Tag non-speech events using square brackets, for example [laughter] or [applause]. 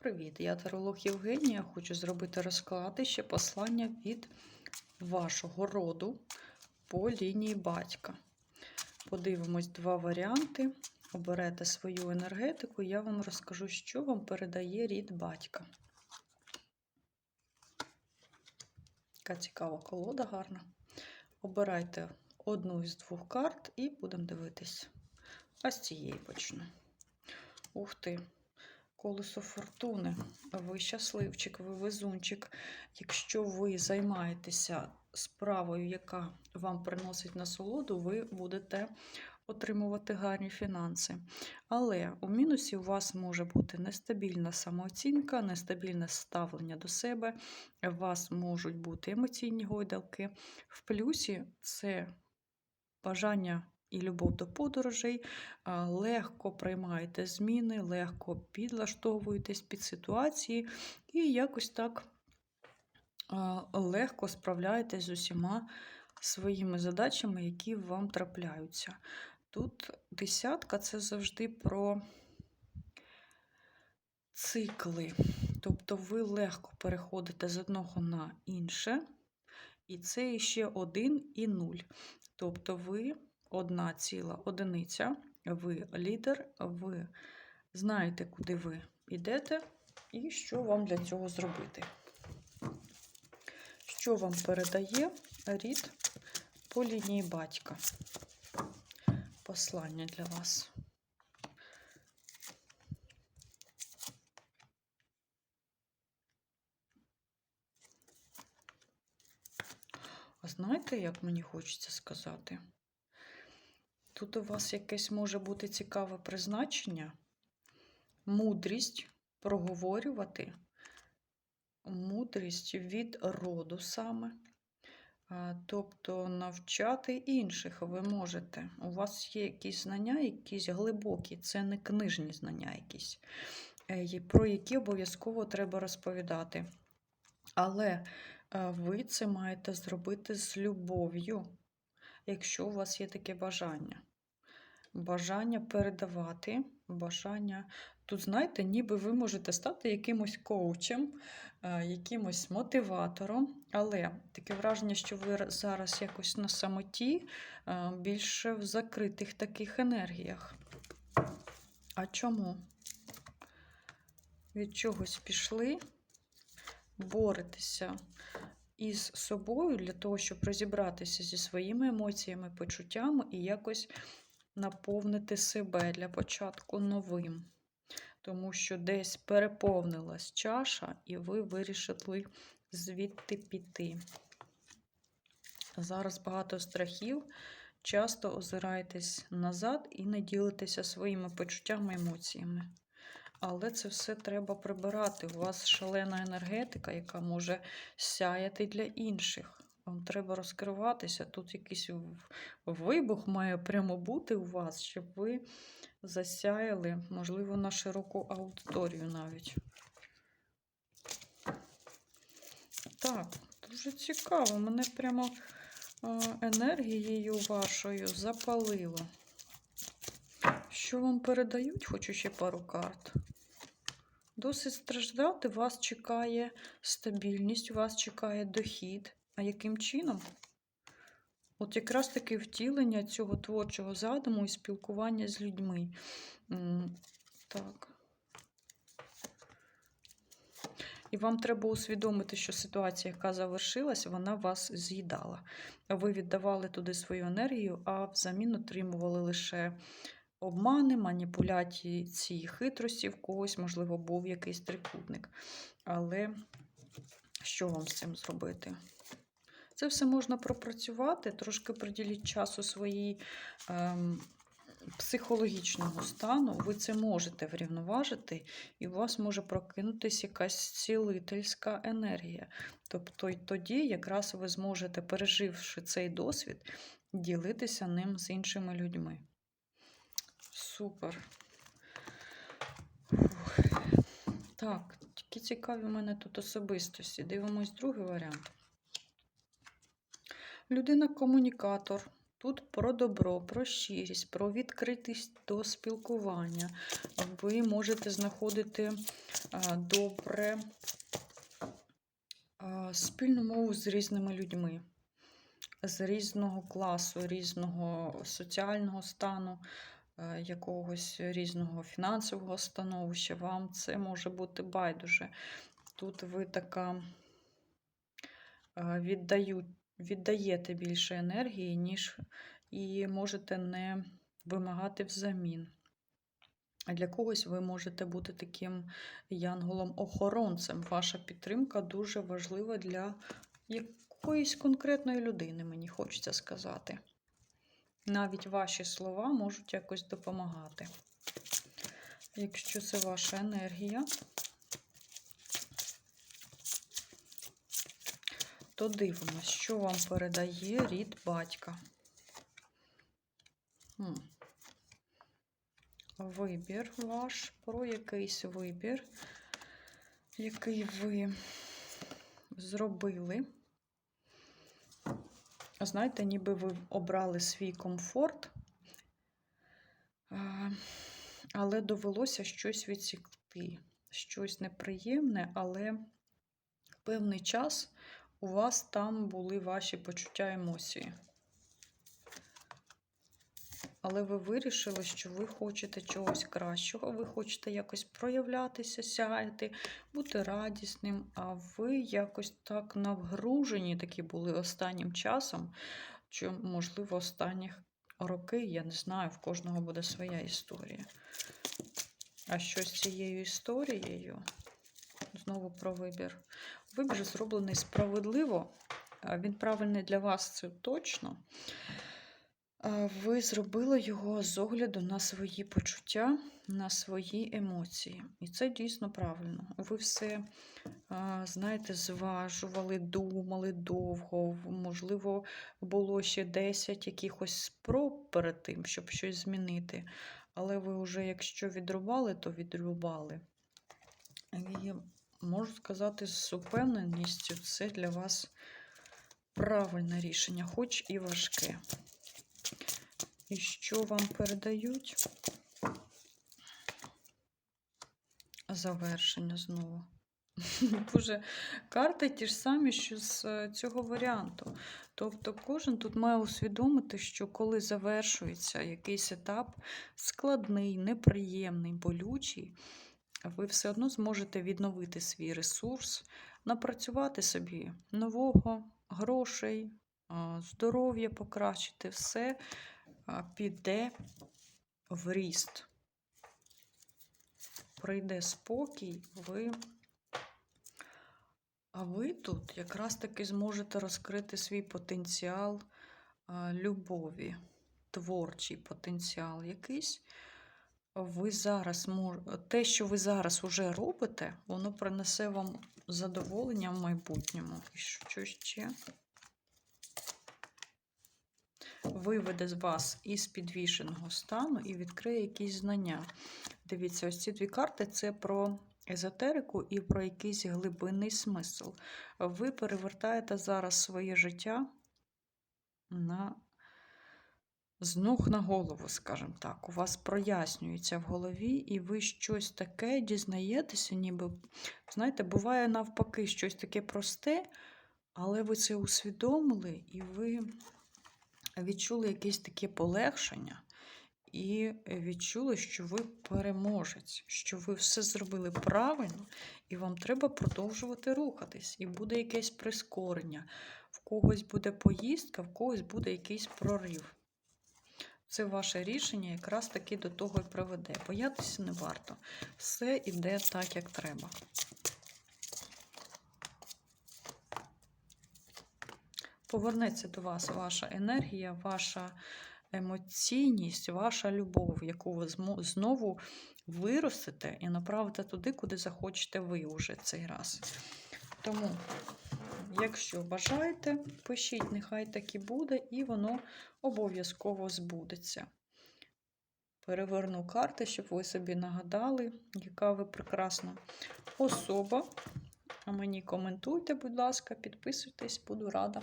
Привіт, я таролог Євгенія. Хочу зробити розклад і ще послання від вашого роду по лінії батька. Подивимось два варіанти. Оберете свою енергетику, я вам розкажу, що вам передає рід батька. Така цікава колода гарна. Обирайте одну із двох карт і будемо дивитись. А з цієї почну. Ух ти! Колесо фортуни. Ви щасливчик, ви везунчик. Якщо ви займаєтеся справою, яка вам приносить насолоду, ви будете отримувати гарні фінанси. Але у мінусі у вас може бути нестабільна самооцінка, нестабільне ставлення до себе, у вас можуть бути емоційні гойдалки. В плюсі це бажання і любов до подорожей, легко приймаєте зміни, легко підлаштовуєтесь під ситуації і якось так легко справляєтесь з усіма своїми задачами, які вам трапляються. Тут десятка це завжди про цикли. Тобто ви легко переходите з одного на інше, і це ще один і нуль. Тобто ви одна ціла одиниця, ви лідер, ви знаєте, куди ви йдете, і що вам для цього зробити. Що вам передає рід по лінії батька? Послання для вас. А знаєте, як мені хочеться сказати? Тут у вас якесь може бути цікаве призначення, мудрість проговорювати, мудрість від роду саме. Тобто навчати інших ви можете. У вас є якісь знання, якісь глибокі, це не книжні знання якісь, е, про які обов'язково треба розповідати. Але е, ви це маєте зробити з любов'ю, якщо у вас є таке бажання. Бажання передавати, бажання. Тут, знаєте, ніби ви можете стати якимось коучем, е, якимось мотиватором, але таке враження, що ви зараз якось на самоті, е, більше в закритих таких енергіях. А чому? Від чогось пішли, боретеся із собою для того, щоб розібратися зі своїми емоціями, почуттями і якось наповнити себе для початку новим. Тому що десь переповнилась чаша, і ви вирішили звідти піти. Зараз багато страхів, часто озираєтесь назад і не ділитеся своїми почуттями, емоціями. Але це все треба прибирати. У вас шалена енергетика, яка може сяяти для інших. Вам треба розкриватися. Тут якийсь вибух має прямо бути у вас, щоб ви засяяли, можливо, на широку аудиторію навіть. Так, дуже цікаво. Мене прямо енергією вашою запалило. Що вам передають? Хочу ще пару карт. Досить страждати, вас чекає стабільність, вас чекає дохід. А яким чином? От якраз таки втілення цього творчого задуму і спілкування з людьми. Так. І вам треба усвідомити, що ситуація, яка завершилась, вона вас з'їдала. Ви віддавали туди свою енергію, а взамін отримували лише обмани, маніпуляції, ці хитрості в когось, можливо, був якийсь трикутник. Але що вам з цим зробити? Це все можна пропрацювати, трошки приділіть часу своїй ем, психологічному стану. Ви це можете врівноважити, і у вас може прокинутися якась цілительська енергія. Тобто тоді якраз ви зможете, переживши цей досвід, ділитися ним з іншими людьми. Супер. Фух. Так, тільки цікаві в мене тут особистості. Дивимось другий варіант. Людина-комунікатор. Тут про добро, про щирість, про відкритість до спілкування. Ви можете знаходити добре спільну мову з різними людьми, з різного класу, різного соціального стану, е, якогось різного фінансового становища. Вам це може бути байдуже. Тут ви така е, віддаю, віддаєте більше енергії, ніж і можете не вимагати взамін. Для когось ви можете бути таким янголом-охоронцем. Ваша підтримка дуже важлива для якоїсь конкретної людини, мені хочеться сказати. Навіть ваші слова можуть якось допомагати. Якщо це ваша енергія, то дивимось, що вам передає рід батька. Вибір ваш, про якийсь вибір, який ви зробили. Знаєте, ніби ви обрали свій комфорт, але довелося щось відсікти, щось неприємне, але певний час у вас там були ваші почуття емоції. Але ви вирішили, що ви хочете чогось кращого, ви хочете якось проявлятися, сяяти, бути радісним, а ви якось так навгружені такі були останнім часом, чи, можливо, останніх роки, я не знаю, в кожного буде своя історія. А що з цією історією? Знову про вибір. Вибір зроблений справедливо, він правильний для вас, це точно. Ви зробили його з огляду на свої почуття, на свої емоції. І це дійсно правильно. Ви все, знаєте, зважували, думали довго. Можливо, було ще 10 якихось спроб перед тим, щоб щось змінити. Але ви вже, якщо відрубали, то відрубали. І можу сказати, з упевненістю, це для вас правильне рішення, хоч і важке. І що вам передають? Завершення знову. [laughs] Боже, карти ті ж самі, що з е, цього варіанту. Тобто, кожен тут має усвідомити, що коли завершується якийсь етап складний, неприємний, болючий, ви все одно зможете відновити свій ресурс, напрацювати собі нового, грошей, здоров'я покращити, все піде в ріст. Прийде спокій, ви. А ви тут якраз таки зможете розкрити свій потенціал любові, творчий потенціал якийсь. Ви зараз мож... Те, що ви зараз вже робите, воно принесе вам задоволення в майбутньому. І що ще? Виведе з вас із підвішеного стану і відкриє якісь знання. Дивіться, ось ці дві карти це про езотерику і про якийсь глибинний смисл. Ви перевертаєте зараз своє життя на з ног на голову, скажімо так. У вас прояснюється в голові, і ви щось таке дізнаєтеся, ніби, знаєте, буває навпаки щось таке просте, але ви це усвідомили, і ви відчули якесь таке полегшення. І відчули, що ви переможець, що ви все зробили правильно, і вам треба продовжувати рухатись. І буде якесь прискорення. В когось буде поїздка, в когось буде якийсь прорив. Це ваше рішення якраз таки до того і приведе. Боятися не варто. Все йде так, як треба. Повернеться до вас ваша енергія, ваша емоційність, ваша любов, яку ви знову виростете і направите туди, куди захочете ви уже цей раз. Тому, якщо бажаєте, пишіть, нехай так і буде, і воно обов'язково збудеться. Переверну карти, щоб ви собі нагадали, яка ви прекрасна особа. А мені коментуйте, будь ласка, підписуйтесь, буду рада.